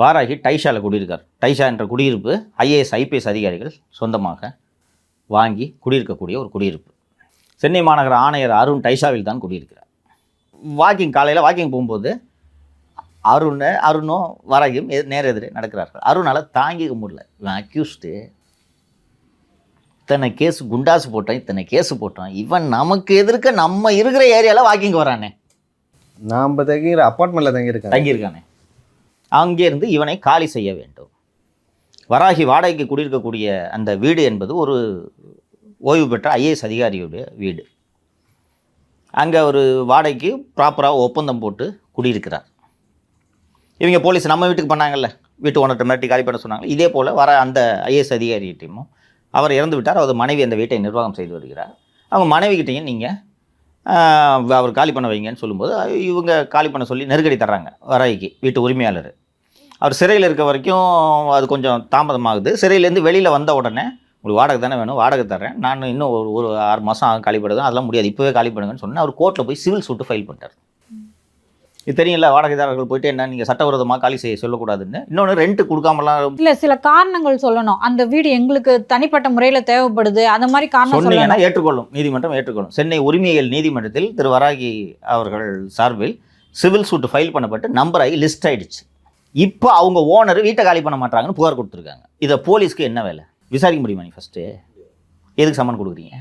வாராகி டைஷாவில் குடியிருக்கார். டைஷா என்ற குடியிருப்பு IAS IPS அதிகாரிகள் சொந்தமாக வாங்கி குடியிருக்கக்கூடிய ஒரு குடியிருப்பு. சென்னை மாநகர ஆணையர் அருண் டைஷாவில் தான் குடியிருக்கிறார். வாக்கிங் காலையில் வாக்கிங் போகும்போது அருண் அருணும் வாராகியும் நேர் எதிரே நடக்கிறார்கள். அருணால் தாங்கிக்க முடியல. இவன் அக்யூஸ்டு இத்தனை கேஸ் குண்டாசு போட்டான் இத்தனை கேஸ் போட்டான். இவன் நமக்கு எதிர்க்க நம்ம இருக்கிற ஏரியாவில் வாக்கிங் வரானே. நாம் தங்கிற அப்பார்ட்மெண்ட்டில் தங்கியிருக்கேன். தங்கியிருக்கானே. அங்கேருந்து இவனை காலி செய்ய வேண்டும். வராகி வாடகைக்கு குடியிருக்கக்கூடிய அந்த வீடு என்பது ஒரு ஓய்வு பெற்ற ஐஏஎஸ் அதிகாரியுடைய வீடு. அங்கே ஒரு வாடகைக்கு ப்ராப்பராக ஒப்பந்தம் போட்டு குடியிருக்கிறார். இவங்க போலீஸ் நம்ம வீட்டுக்கு பண்ணாங்கல்ல. வீட்டு ஓனர்கிட்ட மிரட்டி காலி பண்ண சொன்னாங்க. இதே போல் வர அந்த ஐஏஎஸ் அதிகாரிகிட்டையும் அவர் இறந்து விட்டார் அவர் மனைவி அந்த வீட்டை நிர்வாகம் செய்து வருகிறார். அவங்க மனைவிகிட்டையும் நீங்கள் அவர் காலி பண்ண வைங்கன்னு சொல்லும்போது இவங்க காலி பண்ண சொல்லி நெருக்கடி தர்றாங்க வராய்க்கு வீட்டு உரிமையாளர். அவர் சிறையில் இருக்க வரைக்கும் அது கொஞ்சம் தாமதமாகுது. சிறையிலேருந்து வெளியில் வந்த உடனே உங்களுக்கு வாடகை தானே வேணும்? வாடகை தரேன் நான் இன்னும் ஒரு ஒரு ஆறு மாதம் காலி பண்ணுறது அதெல்லாம் முடியாது. இப்போவே காலி பண்ணுங்கன்னு சொன்னேன். அவர் கோர்ட்டில் போய் சிவில் சூட்டு ஃபைல் பண்ணிட்டார். இது தெரியல வாடகைதாரர்கள் போயிட்டு என்ன நீங்கள் சட்டவிரோதமாக காலி செய்ய சொல்லக்கூடாதுன்னு. இன்னொன்று ரெண்ட் கொடுக்காமலாம் இல்ல சில காரணங்கள் சொல்லணும். அந்த வீடு எங்களுக்கு தனிப்பட்ட முறையில தேவைப்படுது. அந்த மாதிரி காரணம் சொன்னீங்கன்னா ஏற்றுக்கொள்ளும் நீதிமன்றம் ஏற்றுக்கொள்ளும். சென்னை உரிமையியல் நீதிமன்றத்தில் திரு வராகி அவர்கள் சார்பில் சிவில் சூட் ஃபைல் பண்ணப்பட்டு நம்பர் ஆகி லிஸ்ட் ஆயிடுச்சு. இப்போ அவங்க ஓனர் வீட்டை காலி பண்ண மாட்டாங்கன்னு புகார் கொடுத்துருக்காங்க. இதை போலீஸ்க்கு என்ன வேலை? விசாரிக்க முடியுமா நீ ஃபஸ்ட்டு எதுக்கு சம்மன் கொடுக்குறீங்க?